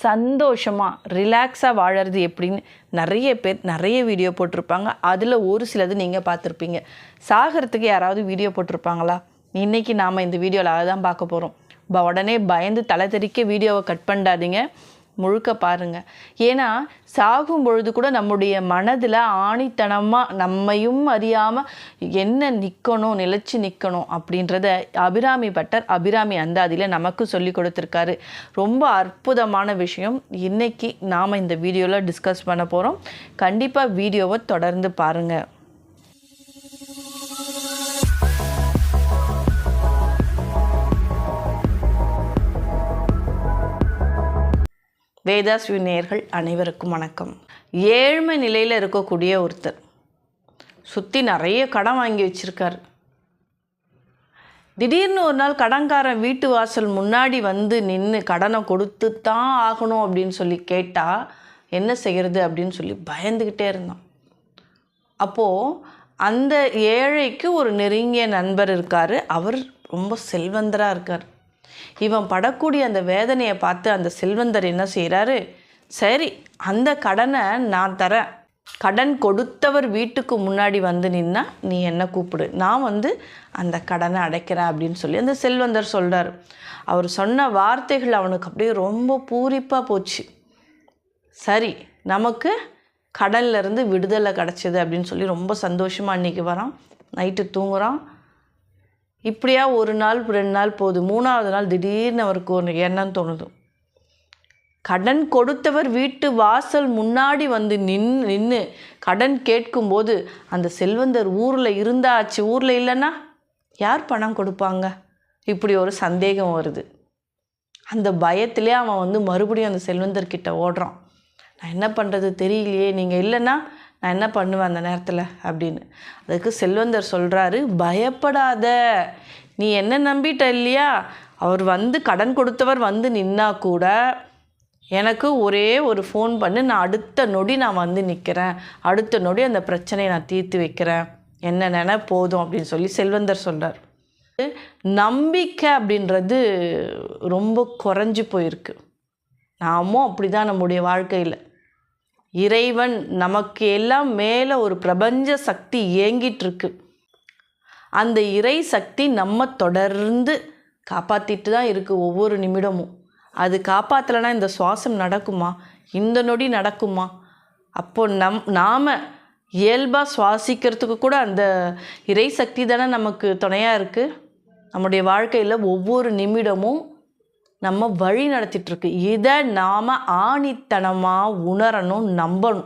சந்தோஷமாக ரிலாக்ஸாக வாழறது எப்படின்னு நிறைய பேர் நிறைய வீடியோ போட்டிருப்பாங்க. அதில் ஒரு சிலது நீங்கள் பார்த்துருப்பீங்க. சாகிறதுக்கு யாராவது வீடியோ போட்டிருப்பாங்களா? இன்றைக்கி நாம் இந்த வீடியோவில் அதை தான் பார்க்க போகிறோம் உடனே பயந்து தலை தெறிக்க வீடியோவை கட் பண்ணாதீங்க. முழுக்க பாருங்க. ஏன்னா சாகும் பொழுது கூட நம்முடைய மனதில் ஆணித்தனமாக நம்மையும் அறியாமல் என்ன நிற்கணும் நிலச்சி நிற்கணும் அப்படின்றத அபிராமி பட்டர் அபிராமி அந்தாதியில் நமக்கு சொல்லி கொடுத்துருக்காரு. ரொம்ப அற்புதமான விஷயம். இன்றைக்கி நாம் இந்த வீடியோவில் டிஸ்கஸ் பண்ண போகிறோம் கண்டிப்பாக வீடியோவை தொடர்ந்து பாருங்கள் வேதாஸ் நேர்கள் அனைவருக்கும் வணக்கம். ஏழ்மை நிலையில் இருக்கக்கூடிய ஒருத்தர். சுற்றி நிறைய கடன் வாங்கி வச்சுருக்கார். திடீர்னு ஒரு நாள் கடன்காரன் வீட்டு வாசல் முன்னாடி வந்து நின்று கடனை கொடுத்து தான் ஆகணும் அப்படின்னு சொல்லி கேட்டால் என்ன செய்கிறது அப்படின்னு சொல்லி பயந்துக்கிட்டே இருந்தான். அப்போது அந்த ஏழைக்கு ஒரு நெருங்கிய நண்பர் இருக்கார். அவர் ரொம்ப செல்வந்தராக இருக்கார். இவன் படக்கூடிய அந்த வேதனையை பார்த்து அந்த செல்வந்தர் என்ன செய்கிறாரு சரி அந்த கடனை நான் தரேன். கடன் கொடுத்தவர் வீட்டுக்கு முன்னாடி வந்து நின்னா நீ என்ன கூப்பிடு. நான் வந்து அந்த கடனை அடைக்கிறேன் அப்படின்னு சொல்லி அந்த செல்வந்தர் சொல்கிறார் அவர் சொன்ன வார்த்தைகள் அவனுக்கு அப்படியே ரொம்ப பூரிப்பாக போச்சு. சரி நமக்கு கடன்லேருந்து விடுதலை கிடச்சிது அப்படின்னு சொல்லி ரொம்ப சந்தோஷமாக அன்றைக்கி வரான். நைட்டு தூங்குகிறான் இப்படியா ஒரு நாள் ரெண்டு நாள் போகுது. மூணாவது நாள் திடீர்னு அவருக்கு ஒரு எண்ணம் தோணுது. கடன் கொடுத்தவர் வீட்டு வாசல் முன்னாடி வந்து நின் நின்று கடன் கேட்கும்போது அந்த செல்வந்தர் ஊரில் இருந்தாச்சு. ஊரில் இல்லைன்னா யார் பணம் கொடுப்பாங்க? இப்படி ஒரு சந்தேகம் வருது. அந்த பயத்திலே அவன் வந்து மறுபடியும் அந்த செல்வந்தர்கிட்ட ஓடுறான். நான் என்ன பண்ணுறது தெரியலையே. நீங்கள் இல்லைன்னா நான் என்ன பண்ணுவேன் அந்த நேரத்தில்? அப்படின்னு. அதுக்கு செல்வந்தர் சொல்கிறாரு பயப்படாத. நீ என்ன நம்பிட்ட இல்லையா? அவர் வந்து கடன் கொடுத்தவர் வந்து நின்னா கூட எனக்கு ஒரே ஒரு ஃபோன் பண்ணு நான் அடுத்த நொடி நான் வந்து நிற்கிறேன் அடுத்த நொடி அந்த பிரச்சனையை நான் தீர்த்து வைக்கிறேன். என்ன நினை போதும் அப்படின்னு சொல்லி செல்வந்தர் சொல்கிறார் நம்பிக்கை அப்படின்றது ரொம்ப குறைஞ்சி போயிருக்கு. நாமும் அப்படி தான் நம்முடைய வாழ்க்கையில். இறைவன் நமக்கு எல்லாம் மேலே ஒரு பிரபஞ்ச சக்தி இயங்கிட்டுருக்கு. அந்த இறை சக்தி நம்ம தொடர்ந்து காப்பாற்றிட்டு தான் இருக்குது ஒவ்வொரு நிமிடமும். அது காப்பாற்றலைன்னா இந்த சுவாசம் நடக்குமா? இந்த நொடி நடக்குமா? அப்போ நம் நாம் இயல்பாக சுவாசிக்கிறதுக்கு கூட அந்த இறை சக்தி தானே நமக்கு துணையாக இருக்குது நம்முடைய வாழ்க்கையில் ஒவ்வொரு நிமிடமும் நம்ம வழி நடத்திட்டுருக்கு. இதை நாம் ஆணித்தனமாக உணரணும் நம்பணும்.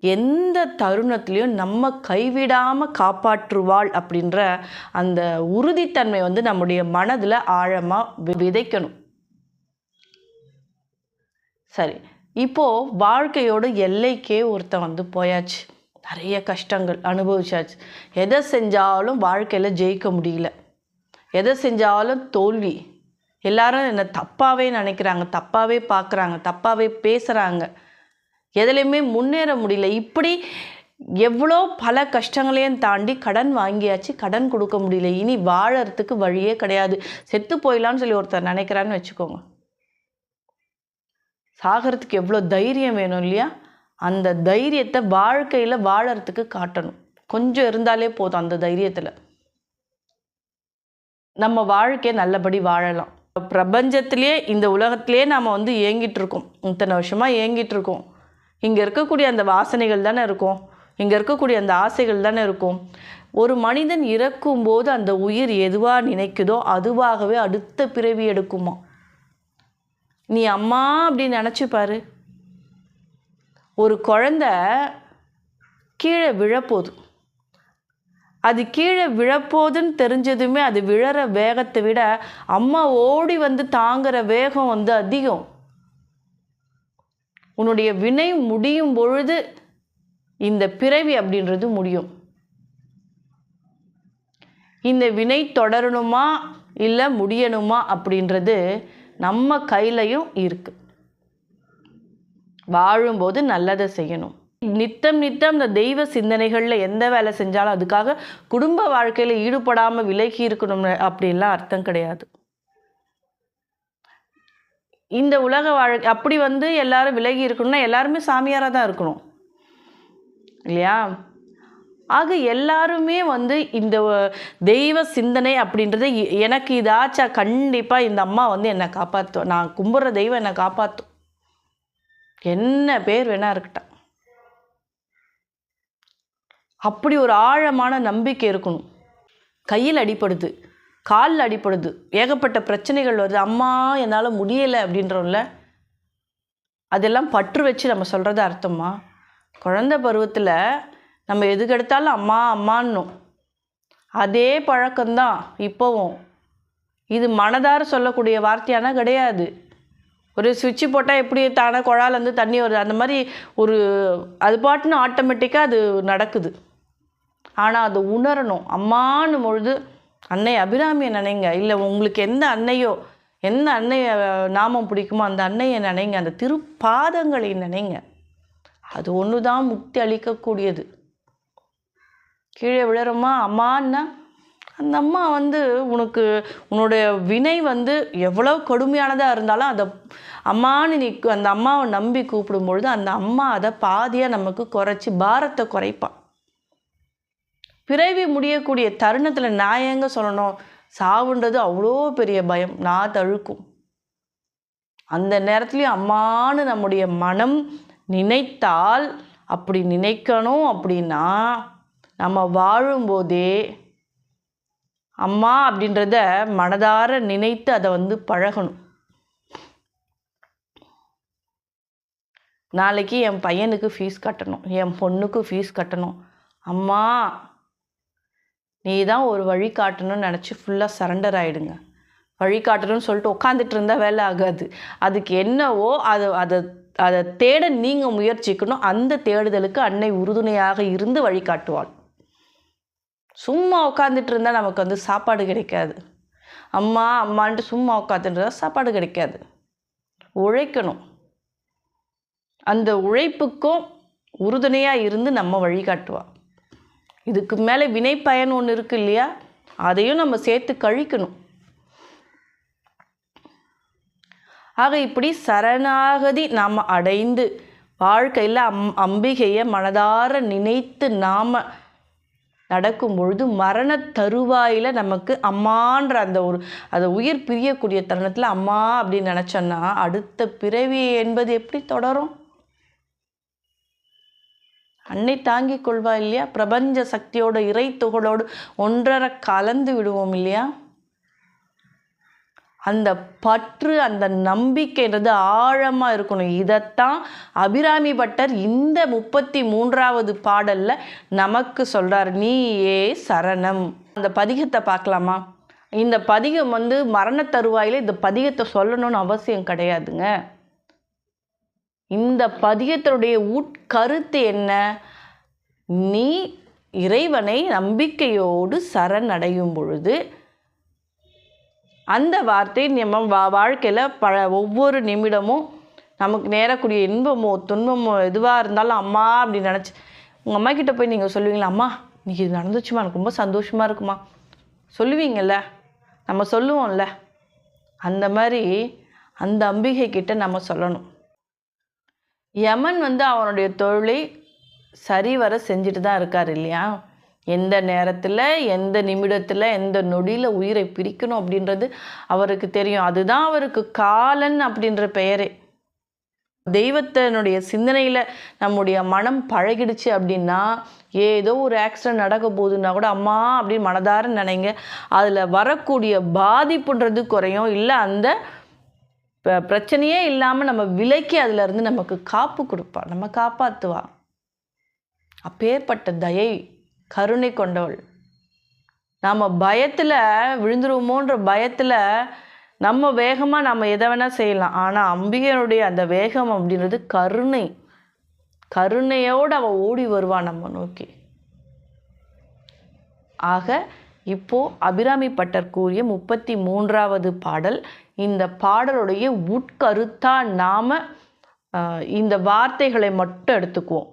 எந்த தருணத்துலேயும் நம்ம கைவிடாமல் காப்பாற்றுவாள் அப்படின்ற அந்த உறுதித்தன்மை வந்து நம்முடைய மனதில் ஆழமாக விதைக்கணும். சரி. இப்போது வாழ்க்கையோட எல்லைக்கே ஒருத்தன் வந்து போயாச்சு. நிறைய கஷ்டங்கள் அனுபவிச்சாச்சு. எதை செஞ்சாலும் வாழ்க்கையில் ஜெயிக்க முடியல. எதை செஞ்சாலும் தோல்வி. எல்லாரும் என்னை தப்பாகவே நினைக்கிறாங்க தப்பாகவே பார்க்குறாங்க தப்பாகவே பேசுகிறாங்க எதுலேயுமே முன்னேற முடியல. இப்படி எவ்வளோ பல கஷ்டங்களையும் தாண்டி கடன் வாங்கியாச்சு கடன் கொடுக்க முடியல. இனி வாழறதுக்கு வழியே கிடையாது. செத்து போயிடலான்னு சொல்லி ஒருத்தர் நினைக்கிறான்னு வச்சுக்கோங்க. சாகிறதுக்கு எவ்வளோ தைரியம் வேணும் இல்லையா? அந்த தைரியத்தை வாழ்க்கையில் வாழறதுக்கு காட்டணும். கொஞ்சம் இருந்தாலே போதும் அந்த தைரியத்தில். நம்ம வாழ்க்கையை நல்லபடி வாழலாம். பிரபஞ்சத்திலே இந்த உலகத்திலே நாம் வந்து ஏங்கிட்டு இருக்கோம் இத்தனை வருஷமாக ஏங்கிட்டு இருக்கோம் இங்கே இருக்கக்கூடிய அந்த வாசனைகள் தானே இருக்கும். இங்கே இருக்கக்கூடிய அந்த ஆசைகள் தானே இருக்கும். ஒரு மனிதன் இறக்கும்போது அந்த உயிர் எதுவாக நினைக்குதோ அதுவாகவே அடுத்த பிறவி எடுக்குமா? நீ அம்மா அப்படின்னு நினச்சிப்பாரு ஒரு குழந்த கீழே விழப்போகுது. அது கீழே விழப்போதுன்னு தெரிஞ்சதுமே அது விழற வேகத்தை விட அம்மா ஓடி வந்து தாங்குற வேகம் வந்து அதிகம். உன்னுடைய வினை முடியும் பொழுது இந்த பிறவி அப்படின்றது முடியும். இந்த வினை தொடரணுமா இல்லை முடியணுமா அப்படின்றது நம்ம கையிலையும் இருக்குது வாழும்போது நல்லதை செய்யணும். நித்தம் நித்தம் இந்த தெய்வ சிந்தனைகளில் எந்த வேலை செஞ்சாலும் அதுக்காக குடும்ப வாழ்க்கையில் ஈடுபடாமல் விலகி இருக்கணும் அப்படின்லாம் அர்த்தம் கிடையாது. இந்த உலக வாழ்க்கை அப்படி வந்து எல்லாரும் விலகி இருக்கணும்னா எல்லாருமே சாமியாராக தான் இருக்கணும். இல்லையா? ஆக எல்லாருமே வந்து இந்த தெய்வ சிந்தனை அப்படின்றது எனக்கு இதாச்சா கண்டிப்பாக இந்த அம்மா வந்து என்னை காப்பாற்றும் நான் கும்பிட்ற தெய்வம் என்னை காப்பாற்றும் என்ன பேர் வேணா இருக்கட்டும். அப்படி ஒரு ஆழமான நம்பிக்கை இருக்கணும். கையில் அடிப்படுது காலில் அடிப்படுது ஏகப்பட்ட பிரச்சனைகள் வருது. அம்மா என்னால் முடியலை அப்படின்றோம்ல. அதெல்லாம் பற்று வச்சு நம்ம சொல்கிறது அர்த்தமா? குழந்தை பருவத்தில் நம்ம எதுக்கெடுத்தாலும் அம்மா அம்மான்னும். அதே பழக்கம்தான் இப்போவும். இது மனதார சொல்லக்கூடிய வார்த்தையானா கிடையாது. ஒரு சுவிட்சு போட்டால் எப்படி தானே குழாலேருந்து தண்ணி வருது? அந்த மாதிரி ஒரு அது பாட்டுன்னு ஆட்டோமேட்டிக்காக அது நடக்குது. ஆனால் அதை உணரணும். அம்மான்னு பொழுது அன்னை அபிராமியை நினைங்க. இல்லை உங்களுக்கு எந்த அன்னையோ எந்த அன்னைய நாமம் பிடிக்குமோ அந்த அன்னையை நினைங்க. அந்த திருப்பாதங்களை நினைங்க. அது ஒன்று தான் முக்தி அளிக்கக்கூடியது. கீழே விழறோமா அம்மான்னா அந்த அம்மா வந்து உனக்கு உன்னுடைய வினை வந்து எவ்வளோ கடுமையானதாக இருந்தாலும் அதை அம்மான்னு நீ அந்த அம்மாவை நம்பி கூப்பிடும்பொழுது அந்த அம்மா அதை பாதியாக நமக்கு குறைச்சி பாரத்தை குறைப்பான் பிறவி முடியக்கூடிய தருணத்தில் நான் எங்க சொல்லணும்? சாவுன்றது அவ்வளோ பெரிய பயம். நான் தழுக்கும். அந்த நேரத்துலையும் அம்மான்னு நம்முடைய மனம் நினைத்தால் அப்படி நினைக்கணும் அப்படின்னா நம்ம வாழும்போதே அம்மா அப்படின்றத மனதார நினைத்து அதை வந்து பழகணும். நாளைக்கு என் பையனுக்கு ஃபீஸ் கட்டணும். என் பொண்ணுக்கு ஃபீஸ் கட்டணும். அம்மா நீ தான் ஒரு வழி காட்டணும்னு நினச்சி ஃபுல்லாக சரண்டர் ஆகிடுங்க வழி காட்டணும்னு சொல்லிட்டு உட்காந்துட்டு இருந்தால் வேலை ஆகாது. அதுக்கு என்னவோ அதை அதை அதை தேட நீங்கள் முயற்சிக்கணும். அந்த தேடுதலுக்கு அன்னை உறுதுணையாக இருந்து வழிகாட்டுவாள் சும்மா உட்காந்துட்டு இருந்தால் நமக்கு வந்து சாப்பாடு கிடைக்காது. அம்மா அம்மான்ட்டு சும்மா உட்காந்துட்டு இருந்தால் சாப்பாடு கிடைக்காது. உழைக்கணும். அந்த உழைப்புக்கும் உறுதுணையாக இருந்து நம்ம வழிகாட்டுவாள் இதுக்கு மேலே வினை பயன் ஒன்று இருக்கு இல்லையா? அதையும் நம்ம சேர்த்து கழிக்கணும். ஆக இப்படி சரணாகதி நாம் அடைந்து வாழ்க்கையில் அம் அம்பிகையை மனதார நினைத்து நாம் நடக்கும் பொழுது மரண தருவாயில் நமக்கு அம்மான்ற அந்த ஒரு அந்த உயிர் பிரியக்கூடிய தருணத்தில் அம்மா அப்படின்னு நினச்சோன்னா அடுத்த பிறவி என்பது எப்படி தொடரும்? அன்னை தாங்கிக் கொள்வா இல்லையா? பிரபஞ்ச சக்தியோட இறை துகளோடு ஒன்றரை கலந்து விடுவோம் இல்லையா? அந்த பற்று அந்த நம்பிக்கைன்றது ஆழமாக இருக்கணும். இதைத்தான் அபிராமி பட்டர் இந்த முப்பத்தி மூன்றாவது பாடலில் நமக்கு சொல்கிறார் நீ ஏ சரணம். அந்த பதிகத்தை பார்க்கலாமா? இந்த பதிகம் வந்து மரண தருவாயில் இந்த பதிகத்தை சொல்லணும்னு அவசியம் கிடையாதுங்க. இந்த பதியத்தினுடைய உட்கருத்து என்ன? நீ இறைவனை நம்பிக்கையோடு சரணடையும் பொழுது அந்த வார்த்தை நம்ம வா வாழ்க்கையில் பல ஒவ்வொரு நிமிடமும் நமக்கு நேரக்கூடிய இன்பமோ துன்பமோ எதுவாக இருந்தாலும் அம்மா அப்படின்னு நினச்சி உங்கள் அம்மா கிட்டே போய் நீங்கள் சொல்லுவீங்களா? அம்மா இன்னைக்கு இது நடந்துச்சுமா? எனக்கு ரொம்ப சந்தோஷமாக இருக்குமா? சொல்லுவீங்கள்ல நம்ம சொல்லுவோம்ல. அந்த மாதிரி அந்த அம்பிகை கிட்ட நம்ம சொல்லணும். யமன் வந்து அவனுடைய தொழிலை சரிவர செஞ்சுட்டு தான் இருக்கார் இல்லையா? எந்த நேரத்தில் எந்த நிமிடத்தில் எந்த நொடியில் உயிரை பிரிக்கணும் அப்படின்றது அவருக்கு தெரியும். அதுதான் அவருக்கு காலன் அப்படின்ற பெயரே. தெய்வத்தினுடைய சிந்தனையில் நம்முடைய மனம் பழகிடுச்சு அப்படின்னா ஏதோ ஒரு ஆக்சிடென்ட் நடக்க போகுதுன்னா கூட அம்மா அப்படின்னு மனதார நினைங்க. அதில் வரக்கூடிய பாதிப்புன்றது குறையும். இல்லை அந்த ப- பிரச்சனையே இல்லாமல் நம்ம விலைக்கு அதிலிருந்து நமக்கு காப்பு கொடுப்பா. நம்ம காப்பாற்றுவா அப்பேற்பட்ட தயை கருணை கொண்டவள். நாம் பயத்தில் விழுந்துருவோமோன்ற பயத்தில் நம்ம வேகமாக நம்ம எதை வேணால் செய்யலாம். ஆனால் அம்பிகையனுடைய அந்த வேகம் அப்படின்றது கருணை. கருணையோடு அவள் ஓடி வருவாள் நம்ம நோக்கி. ஆக இப்போ அபிராமி பட்டர் கூறிய முப்பத்தி மூன்றாவது பாடல் இந்த பாடலுடைய உட்கருத்தாக நாம் இந்த வார்த்தைகளை மட்டும் எடுத்துக்குவோம்.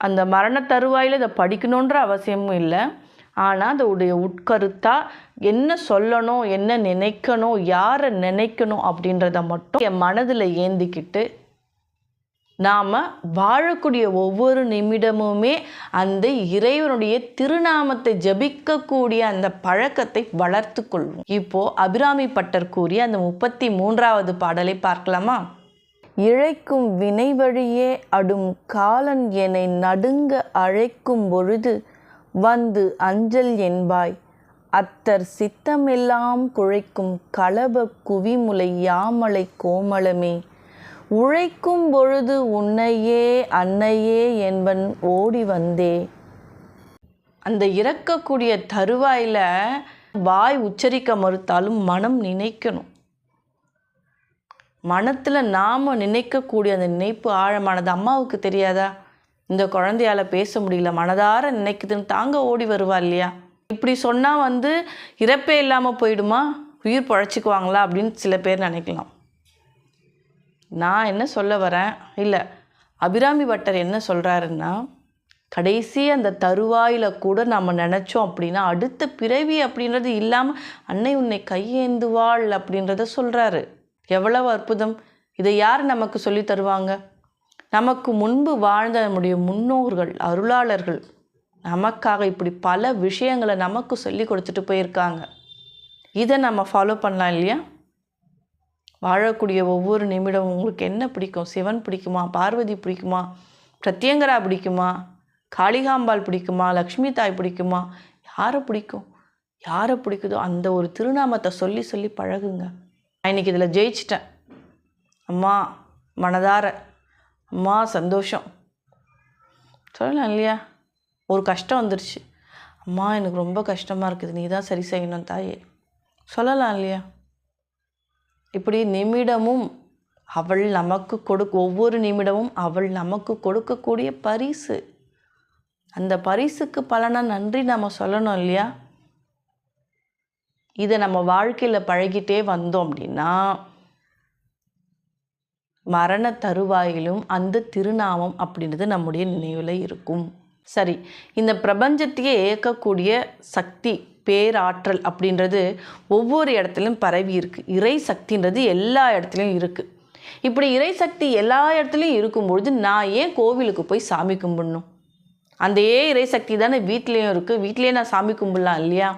அந்த மரண தருவாயில் இதை படிக்கணுன்ற அவசியமும் இல்லை. ஆனால் அதோடைய உட்கருத்தாக என்ன சொல்லணும் என்ன நினைக்கணும் யாரை நினைக்கணும் அப்படின்றத மட்டும் என் மனதில் ஏந்திக்கிட்டு நாம் வாழக்கூடிய ஒவ்வொரு நிமிடமுமே அந்த இறைவனுடைய திருநாமத்தை ஜபிக்கக்கூடிய அந்த பழக்கத்தை வளர்த்து கொள்வோம். இப்போது அபிராமி பட்டர் கூறிய அந்த முப்பத்தி மூன்றாவது பாடலை பார்க்கலாமா? இழைக்கும் வினை வழியே அடும் காலன் என்னை நடுங்க அழைக்கும் பொழுது வந்து அஞ்சல் என்பாய். அத்தர் சித்தமெல்லாம் குழைக்கும் களப குவிமுலை யாமலை கோமளமே. உழைக்கும் பொழுது உன்னையே அன்னையே என்பன் ஓடி வந்தே. அந்த இறக்கக்கூடிய தருவாயில் வாய் உச்சரிக்க மறுத்தாலும் மனம் நினைக்கணும். மனத்தில் நாம் நினைக்கக்கூடிய அந்த நினைப்பு ஆழமானது அம்மாவுக்கு தெரியாதா? இந்த குழந்தையால் பேச முடியல மனதார நினைக்குதுன்னு தாங்க ஓடி வருவா இல்லையா? இப்படி சொன்னால் வந்து இறப்பே இல்லாமல் போயிடுமா? உயிர் பழச்சிக்குவாங்களா அப்படின்னு சில பேர் நினைக்கலாம். நான் என்ன சொல்ல வரேன்? இல்லை அபிராமி பட்டர் என்ன சொல்கிறாருன்னா கடைசி அந்த தருவாயில் கூட நம்ம நினச்சோம் அப்படின்னா அடுத்த பிறவி அப்படின்றது இல்லாமல் அன்னை உன்னை கையேந்துவாள் அப்படின்றத சொல்கிறாரு எவ்வளவு அற்புதம். இதை யார் நமக்கு சொல்லி தருவாங்க? நமக்கு முன்பு வாழ்ந்த நம்முடைய முன்னோர்கள் அருளாளர்கள் நமக்காக இப்படி பல விஷயங்களை நமக்கு சொல்லி கொடுத்துட்டு போயிருக்காங்க. இதை நம்ம ஃபாலோ பண்ணலாம் இல்லையா? வாழக்கூடிய ஒவ்வொரு நிமிடமும் உங்களுக்கு என்ன பிடிக்கும்? சிவன் பிடிக்குமா? பார்வதி பிடிக்குமா? பிரத்யங்கரா பிடிக்குமா? காளிகாம்பாள் பிடிக்குமா? லக்ஷ்மி தாய் பிடிக்குமா? யாரை பிடிக்கும்? யாரை பிடிக்குதோ அந்த ஒரு திருநாமத்தை சொல்லி சொல்லி பழகுங்க. நான் இன்னைக்கு இதில் ஜெயிச்சிட்டேன். அம்மா மனதார. அம்மா சந்தோஷம். சொல்லலாம் இல்லையா? ஒரு கஷ்டம் வந்துருச்சு. அம்மா எனக்கு ரொம்ப கஷ்டமாக இருக்குது. நீ தான் சரி செய்யணும் தாயே. சொல்லலாம் இல்லையா? இப்படி நிமிடமும் அவள் நமக்கு கொடுக்க ஒவ்வொரு நிமிடமும் அவள் நமக்கு கொடுக்கக்கூடிய பரிசு. அந்த பரிசுக்கு பலனாக நன்றி நம்ம சொல்லணும் இல்லையா? இதை நம்ம வாழ்க்கையில் பழகிட்டே வந்தோம் அப்படின்னா மரண தருவாயிலும் அந்த திருநாமம் அப்படின்றது நம்முடைய நினைவில் இருக்கும். சரி இந்த பிரபஞ்சத்தையே இயக்கக்கூடிய சக்தி பேராற்றல் அப்படின்றது ஒவ்வொரு இடத்துலையும் பரவி இருக்குது இறை சக்தின்றது எல்லா இடத்துலையும் இருக்குது இப்படி இறை சக்தி எல்லா இடத்துலையும் இருக்கும்பொழுது நான் ஏன் கோவிலுக்கு போய் சாமி கும்பிடணும்? அந்த ஏ இறை சக்தி தானே வீட்லேயும் இருக்குது வீட்லேயே நான் சாமி கும்பிடலாம் இல்லையா?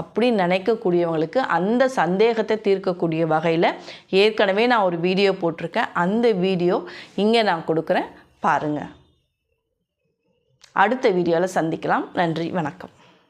அப்படின்னு நினைக்கக்கூடியவங்களுக்கு அந்த சந்தேகத்தை தீர்க்கக்கூடிய வகையில் ஏற்கனவே நான் ஒரு வீடியோ போட்டிருக்கேன். அந்த வீடியோ இங்கே நான் கொடுக்குறேன். பாருங்கள் அடுத்த வீடியோவில் சந்திக்கலாம். நன்றி. வணக்கம்.